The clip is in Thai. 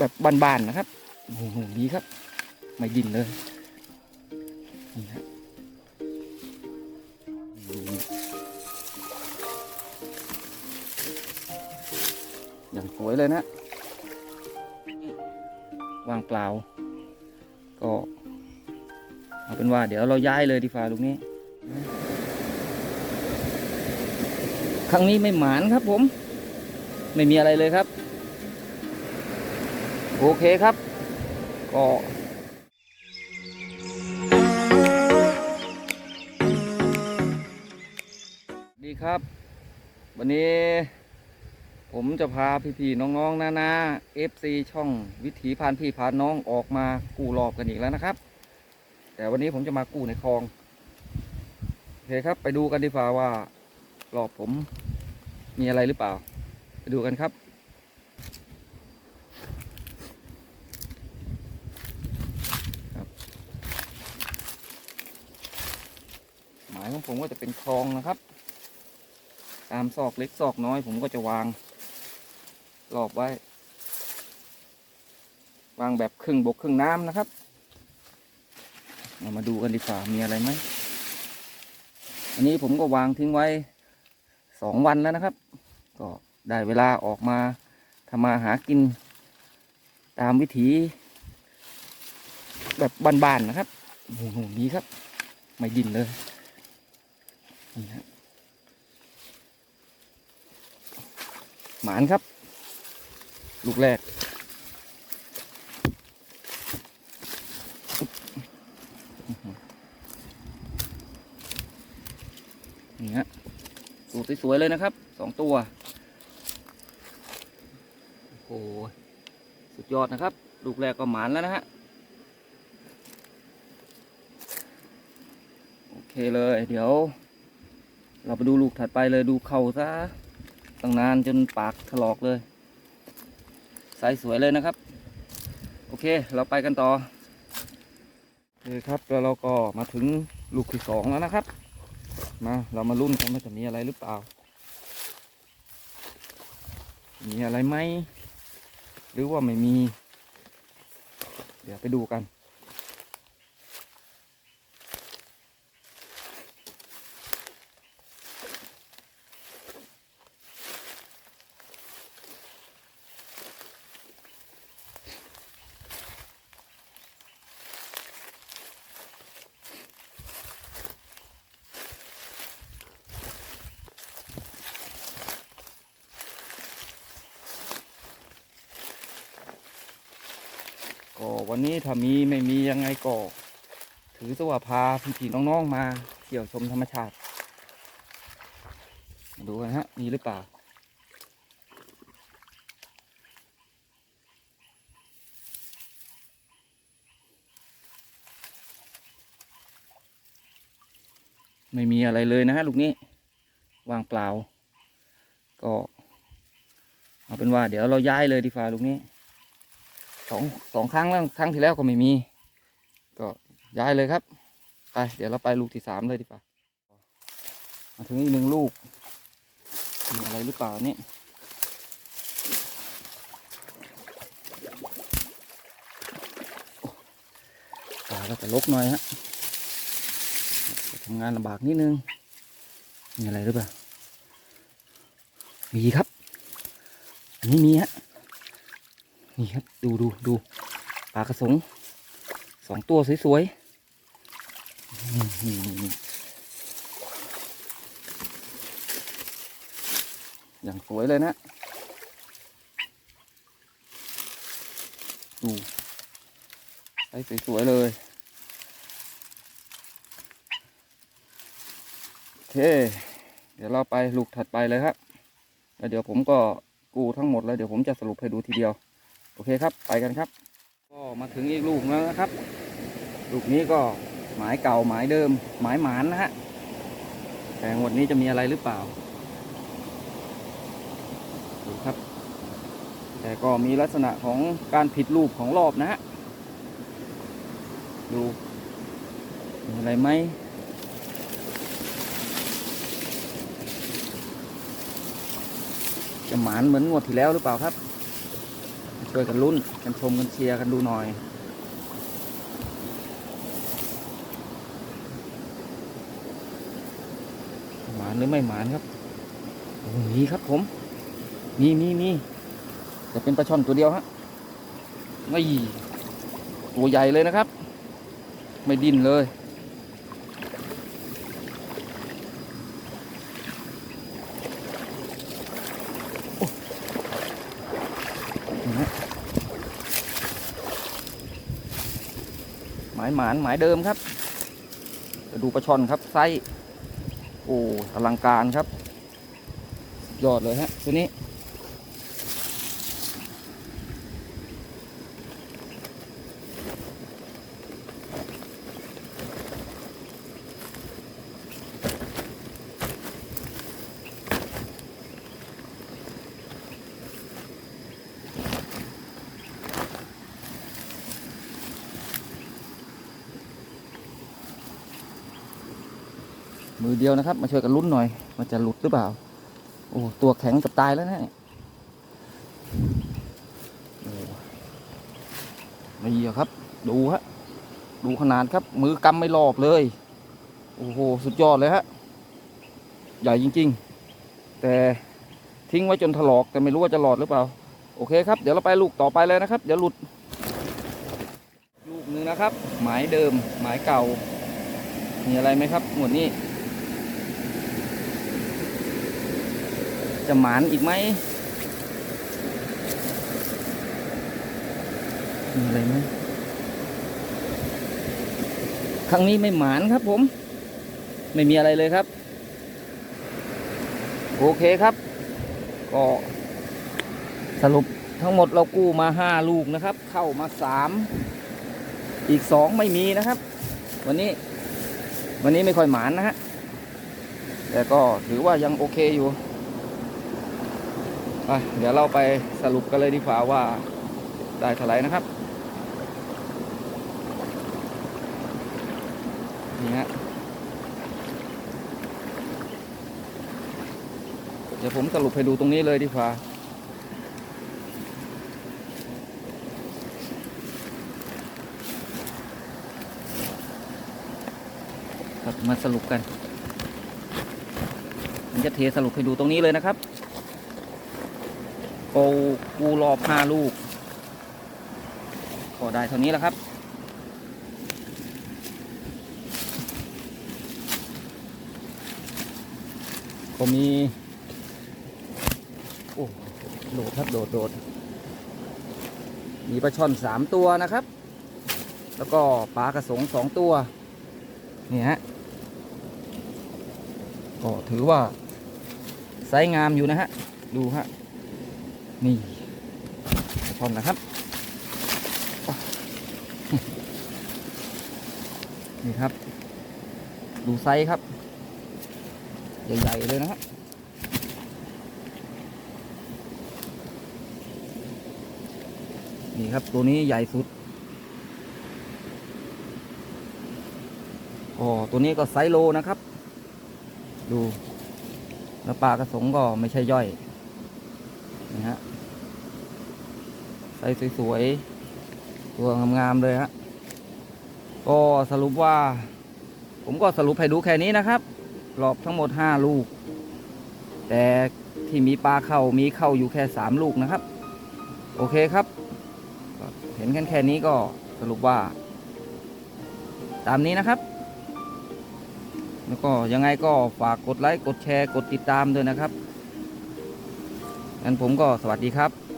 แบบบานๆนะครับโอ้โหดีครับ ไม่ดินเลยนี่ฮะอืมอย่างสวยเลยนะวางเปล่า ก็เอาเป็นว่าเดี๋ยวเราย้ายเลยดีฟ้าลูกนี้ ครั้งนี้ไม่หมานครับผม ไม่มีอะไรเลยครับ โอเคครับ ก็ดีครับ วันนี้ผมจะพาพี่ๆน้องๆนาๆ FC ช่องวิถีพานพี่พานน้องออกมากู้รอบกันอีกแล้วนะครับ แต่วันนี้ผมจะมากู้ในคลองโอเคครับ ไปดูกันดีกว่าว่ารอบผมมีอะไรหรือเปล่า ไปดูกันครับ มายของผมก็จะเป็นคลองนะครับ ตามซอกเล็กซอกน้อยผมก็จะวางรอบไว้ วางแบบครึ่งบกครึ่งน้ำนะครับเรามาดูกันดีกว่ามีอะไรไหมอันนี้ผมก็วางทิ้งไว้สองวันแล้วนะครับ ก็ได้เวลาออกมาทำมาหากิน ตามวิถี แบบบ้านๆนะครับโอ้โหดีครับ ไม่ดินเลย นี่ฮะหมานครับ ลูกแรก นี่ฮะสูตรสวย ๆ เลยนะครับ สองตัว โอ้โห สุดยอดนะครับ ลูกแรกก็หมานแล้วนะฮะ โอเคเลย เดี๋ยว เราไปดูลูกถัดไปเลยดูเข่าซะตั้งนานจนปากถลอกเลยไซส์สวยเลยนะครับ โอเคเราไปกันต่อโอเคครับแล้วเราก็มาถึงลูกที่สองแล้วนะครับ มาเรามาลุ้นกันว่าจะมีอะไรหรือเปล่า มีอะไรไหมหรือว่าไม่มี เดี๋ยวไปดูกัน ก็วันนี้ถ้ามีไม่มียังไงก็ถือสว่าพาพี่ๆน้องๆมาเที่ยวชมธรรมชาติาดูกันฮะ มีหรือเปล่าไม่มีอะไรเลยนะฮะลูกนี้วางเปล่า ก็ เอาเป็นว่า เดี๋ยวเราย้ายเลยดีฟ้าลูกนี้ สองสองครั้งแล้วครั้งที่แล้วก็ไม่มี ก็ย้ายเลยครับ ไปเดี๋ยวเราไปลูกที่สามเลยดีกว่ามาถึงอีกหนึ่งลูกมีอะไรหรือเปล่านี่ป่าก็จะลกหน่อยฮะทำงานลำบากนิดนึง มีอะไรหรือเปล่า มีครับ อันนี้มีฮะ นี่ครับดูดูดูปลากระสงสองตัวสวยๆ อย่างสวยเลยนะ ดูไอ้สวยๆเลย โอเค เดี๋ยวเราไปลูกถัดไปเลยครับแล้วเดี๋ยวผมก็กูทั้งหมดแล้วเดี๋ยวผมจะสรุปให้ดูทีเดียว อเคครับไปกันครับ ก็มาถึงอีกลูกแล้วนะครับ ลูกนี้ก็หมายเก่าหมายเดิม หมายหมานนะฮะแต่งวดนี้จะมีอะไรหรือเปล่าดูครับ แต่ก็มีลักษณะของการผิดรูปของรอบนะฮะดูมีอะไรไหมจะหมานเหมือนงวดที่แล้วหรือเปล่าครับ ช่วยกันลุ้นกันชมกันเชียร์กันดูหน่อย หมานหรือไม่หมานครับมีครับผม มีมีมีแต่เป็นปลาช่อนตัวเดียวฮะไม่ตัวใหญ่เลยนะครับ ไม่ดิ้นเลย นี่ฮะหมายหมานหมายเดิมครับดูปลาช่อนครับไซส์โอ้อลังการครับ ยอดเลยฮะตัวนี้ มือเดียวนะครับ มาช่วยกันลุ้นหน่อย มันจะหลุดหรือเปล่า โอ้ตัวแข็งจะตายแล้วนะเนี่ยไม่เหี้ยครับ ดูฮะ ดูขนาดครับ มือกำไม่หลอกเลย โอ้โห สุดยอดเลยฮะ ใหญ่จริง ๆ แต่ทิ้งไว้จนถลอก แต่ไม่รู้ว่าจะหลอดหรือเปล่า โอเคครับ เดี๋ยวเราไปลูกต่อไปเลยนะครับ เดี๋ยวหลุด ลูกหนึงนะครับ หมายเดิม หมายเก่า มีอะไรไหมครับ หมวดนี้ จะหมานอีกไหมมีอะไรไหมครั้งนี้ไม่หมานครับผม ไม่มีอะไรเลยครับ โอเคครับ ก็สรุปทั้งหมดเรากู้มาห้าลูกนะครับ เข้ามาสามอีกสองไม่มีนะครับ วันนี้ วันนี้ไม่ค่อยหมานนะฮะแต่ก็ถือว่ายังโอเคอยู่ ไปเดี๋ยวเราไปสรุปกันเลยดีกว่าว่าได้เท่าไหร่นะครับ นี่ฮะเดี๋ยวผมสรุปให้ดูตรงนี้เลยดีกว่าครับมาสรุปกันผมจะเทสรุปให้ดูตรงนี้เลยนะครับ โกกูรอบห้าลูก ก็ได้เท่านี้แหละครับ ก็มี โอ้โดดครับ โดดโดดมีปลาช่อนสามตัวนะครับ แล้วก็ปลากระสงสองตัว นี่ฮะ ก็ถือว่าไซส์งามอยู่นะฮะ ดูฮะ นี่พร้อมนะครับ นี่ครับ ดูไซส์ครับ ใหญ่ ๆ เลยนะฮะนี่ครับ ตัวนี้ใหญ่สุดอ๋อตัวนี้ก็ไซส์โลนะครับ ดู แล้วปลากระสงก็ไม่ใช่ย่อยนี่ฮะ ไซส์สวยๆ ตัวงามๆเลยฮะ ก็สรุปว่า ผมก็สรุปให้ดูแค่นี้นะครับรอบทั้งหมด 5 ลูก แต่ที่มีปลาเข้ามีเข้าอยู่แค่ 3 ลูกนะครับ โอเคครับ เห็นแค่แค่นี้ก็สรุปว่า ตามนี้นะครับ แล้วก็ยังไงก็ฝากกดไลค์ กดแชร์ กดติดตามด้วยนะครับงั้นผมก็สวัสดีครับ